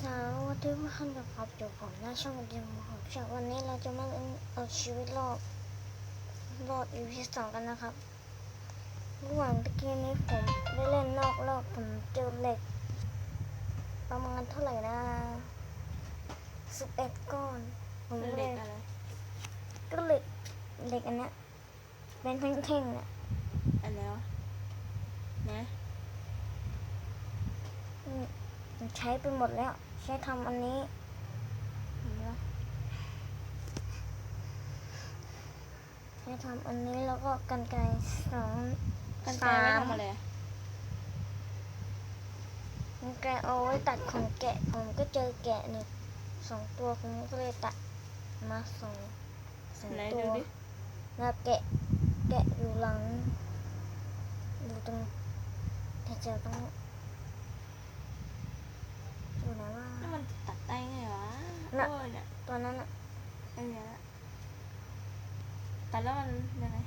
สวัสดีทุกท่านนะครับอยู่ผมหน้าช่องเดียวของจากวันนี้เราจะมาเล่นเอาชีวิตรอดรอด EP สองกันนะครับระหว่างตะกี้นี้ผมได้เล่นนอกรอบผมเจอเหล็ก ประมาณเท่าไหร่นะสิบเอ็ดก้อน ผมเป็นก็เหเลล็กยอะไรก็เหล็กเหล็กอันเนี้ยเป็นแท่งๆเนี่ยอันแล้วนะอืมผมใช้ไปหมดแล้ว ใช้ทำอันนี้เห็นปะใช้ทำอันนี้แล้วก็กันไกรสองกันไกรไว้ทำอะไรอะกันไกรเอาไว้ตัดขนแกะ ผมก็เจอแกะนี่สองตัวผมก็เลยตัดมาสองสองไหนตัดูวดิแล้วแกะแกะอยู่หลังอยู่ตรงแถวๆตรงนี้อยู่ไหนว่า นี่มันตัดได้ไงวะ น่ะโอ้ยเนี่ยตอนนั้นอะอันเนี้ยตัดแล้วมันยังไง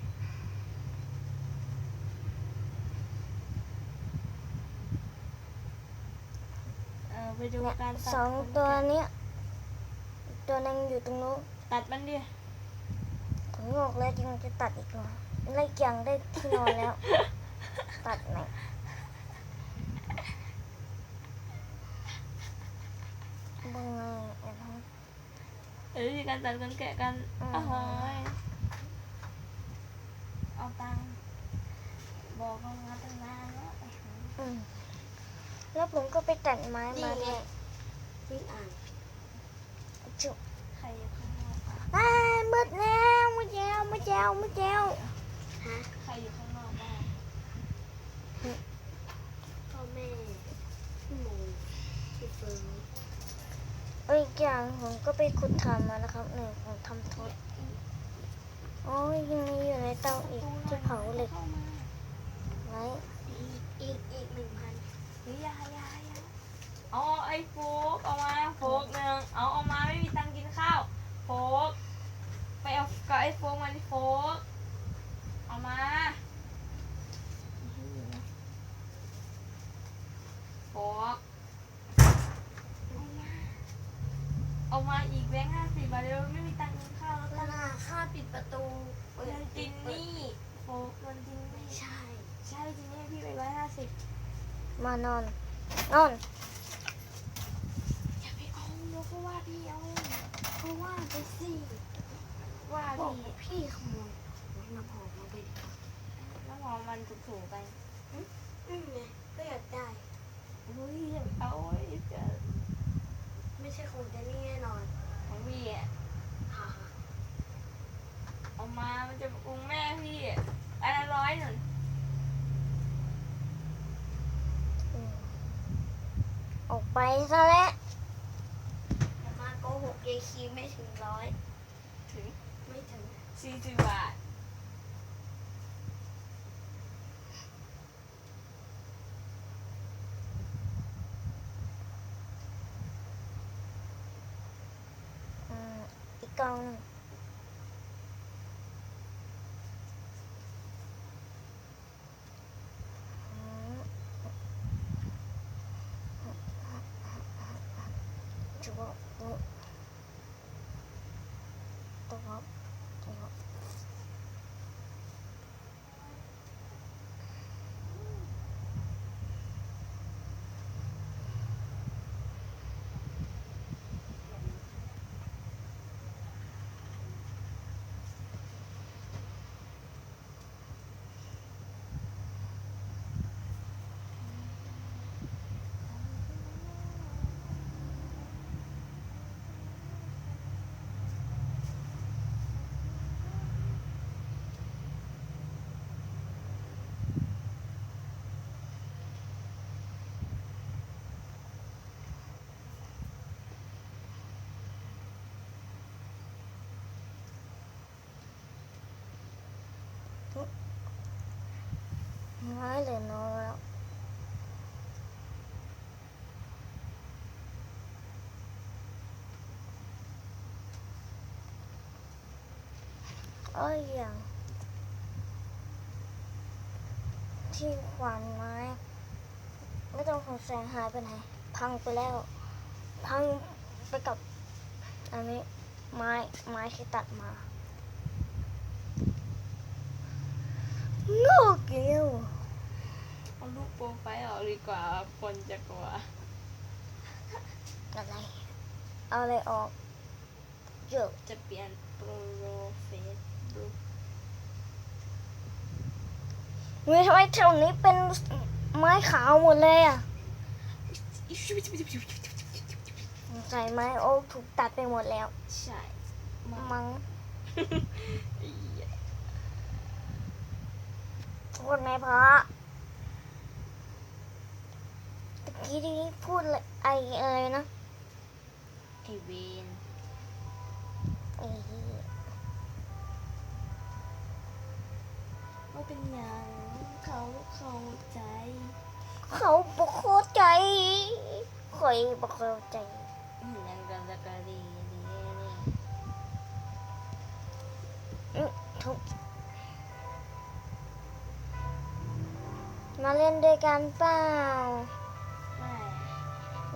เออไปดูเนี่ยการตัดสองขนตัวแกะเนี้ยตัวนึงอยู่ตรงนู้นตัดมันดิผมงอกแล้วยังจะตัดอีกเหรอไล่ยังได้ที่นอนแล้ว ตัดไหนบังไงเอ็นฮะ เออวิธี การตัดขนแกะกันอืมโอ้โหเอาตังบอกกันมาตั้งนานแล้วแล้วผมก็ไปตัดไม้มานี่ไงด้วยวิ่งอ่านจุ๊บใครอยู่ข้างนอกบ้างอ้ายมืดแล้วมืดแล้วมืดแล้วมืดแล้วฮะใครอยู่ข้างนอกบ้างพ่อแม่พี่หมูพี่เฟิร์น อ้ยอีกอย่างผมก็ไปขุดถ่านมานะครับหนึ่งผมทำทดโอ้ยยังมีอยู่ในเตาอีกที่เผาเหล็กไว้อีกอีกหนึ่งพันเฮ้ยยายาอยาเอไอ้โฟเอามาโฟกหนึ่งเอาเอามาไม่มีตังค์กินข้าวโฟกไปเอากับไอ้โฟกมาดิโฟกเอามาโฟกเอามาเอามาอีกแบงค์ห้าสิบบาทเร็วไม่มีตังค์กินข้าวแล้วเวตังลาค่าปิดประตูเปิเงิดนจินนี่โฟกเงินจินนี่ไม่ใช่ ใช่จินนี่ให้พี่ไปร้อยห้าสิบมานอนนอนอย่าไปเอาเดี๋ยวก็ว่าพี่เอาเพราะว่าไปสิว่าบอกพี่พี่ขโมยน้ำหอมมาไปดิน้ำหอมมันถูกๆไปอืมไงก็อยากได้เฮ้ยอย่าเอาไว้เจอ ไม่ใช่ของเจนนี่แน่นอนของพี่อะฮ่าเอามามันจะปรุงแม่พี่อะอันละร้อยหนึ่งอืมออกไปซะแล้วอย่ามาโกหกเยายคีไม่ถึงร้อยถึงไม่ถึงสี่สิบบาท อีกกล่อ ไม่เหลือน้อยแล้วเอ้ยอย่างที่ขวานไม้ไม่ต้องสงสัยหายไปไหน พังไปแล้ว พังไปกับอันนี้ไม้ไม้ที่ตัดมาโง่ เกี้ยวเอารูปโปรไฟล์ออกดีกว่าคนจะกลัว อะไร เอาอะไรออกเยอะจะเปลี่ยนโปรเฟซบุ๊กเฮ้ยทำไมแถวนี้เป็นไม้ขาวหมดเลยอะใส่ไม้โอ๊กถูกตัดไปหมดแล้ว ใช่มามั้งอี๋โทษไหมพระ ตะกี้ที่พูดอะไรไออะไรนะไอเวนไอ้เหี้ยว่าเป็นหยังเขาเข้าใจ เขาบอกเข้าใจคอยบอกเข้าใจเหมือนกันจะกะดีดีนี่อื้อทุกมาเล่นด้วยกันเปล่าไม่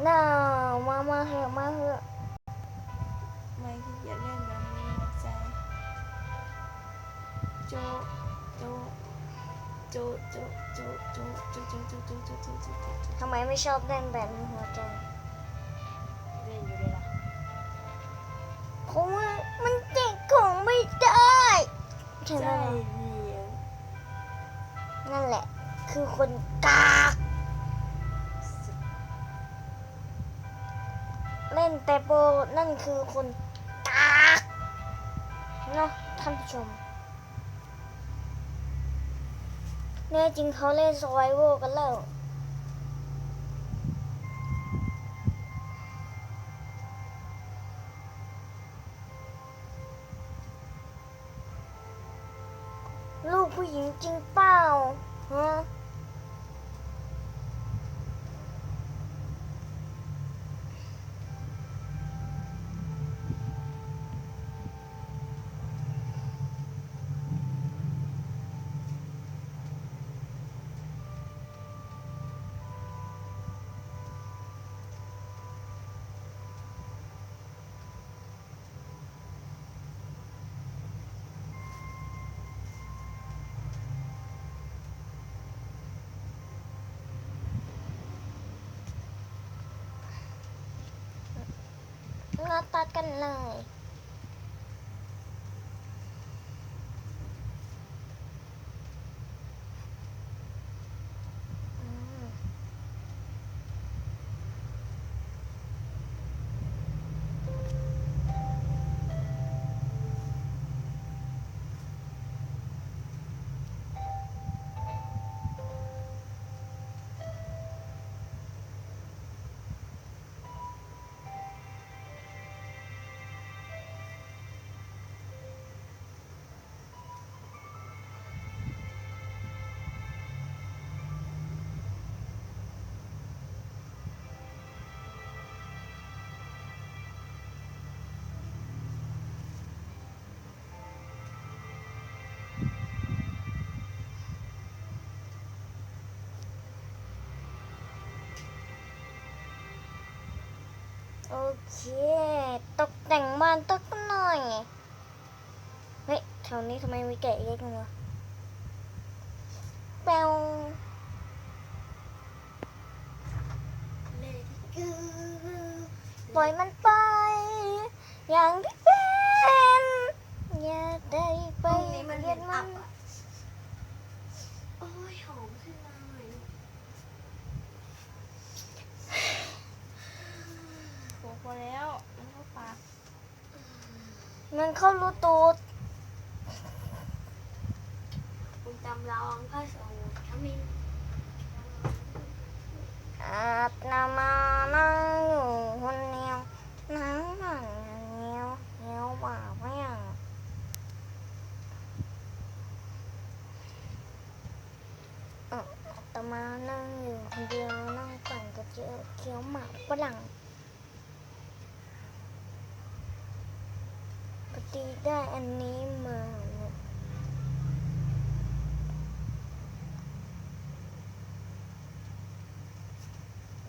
น่ามามาเหอะมาเหอะไม่ขี้เกียจเล่นแบบนี้หัวใจโจโจโจโจโจโจโจโจโจโจโจโจโจโจโจทำไมไม่ชอบเล่นแบบมีหัวใจเล่นอยู่เลยล่ะเพราะว่ามันเก็บของไม่ได้ใช่ไหมนั่นแหละ คือคนกา นแต่โปนั่นคือคนกากเนาะท่านผู้ชมแน่จริงเขาเล่นสไวโวกันแล้ว อดกันเลย โอเค ตกแต่งบ้านตักหน่อย เฮ้ยแถวนี้ทำไมมีแกะเล็กจังวะแปวเลยคือปล่อยมันไป อย่างที่เป็นอย่าได้ไป ห้องนี้มัน เรี เรี ย ย น น มั อั น บอะโอ้ยหอมขึ้นมาหน่อย โปรพอแล้วมันเข้าปาก มัน เข้ารูตูดคุณจำลองพระสงฆ์ทำมิอาบน้ำมานั่งอยู่คนเดียวนั่งนั่งเงี้ยวเงี้ยวบ่าเพียงอะอาตมานั่งอยู่คนเดียวนั่งปั่นกระเจียวเคี้ยวหมากฝรั่ง ปฏิได้อันนี้มาเนี่ย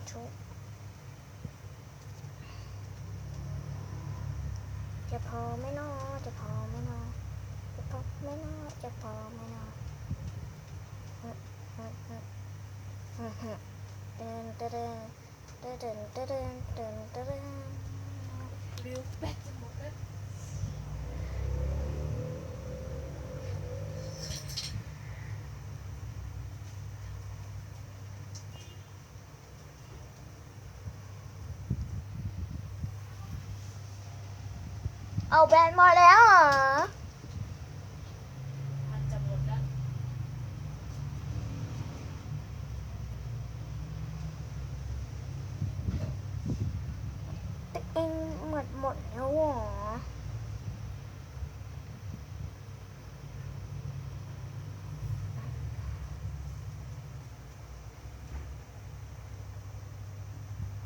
ชุบพอไม่นอจะพอไม่นอจะพอไม่นอจะพอไม่นอฮึฮึฮึฮึฮึเดินเดินเดินเดินเดินเดินเดินเดิน ริวแบตจะหมดแล้ว เอาแบนมาแล้วเหรอมันจะหมดแล้วเองหมดหมดแล้วเหรอ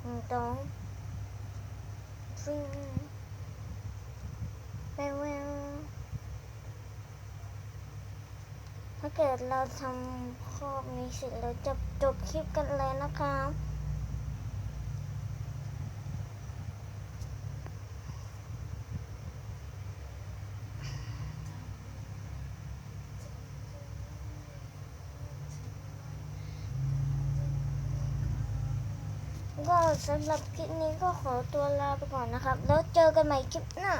หนึ่งสอง แววแววถ้าเกิดเราทำครอบนี้เสร็จเราจะจบคลิปกันเลยนะครับก็สำหรับคลิปนี้ก็ขอตัวลาไปก่อนนะครับ แล้วเจอกันใหม่คลิปหน้า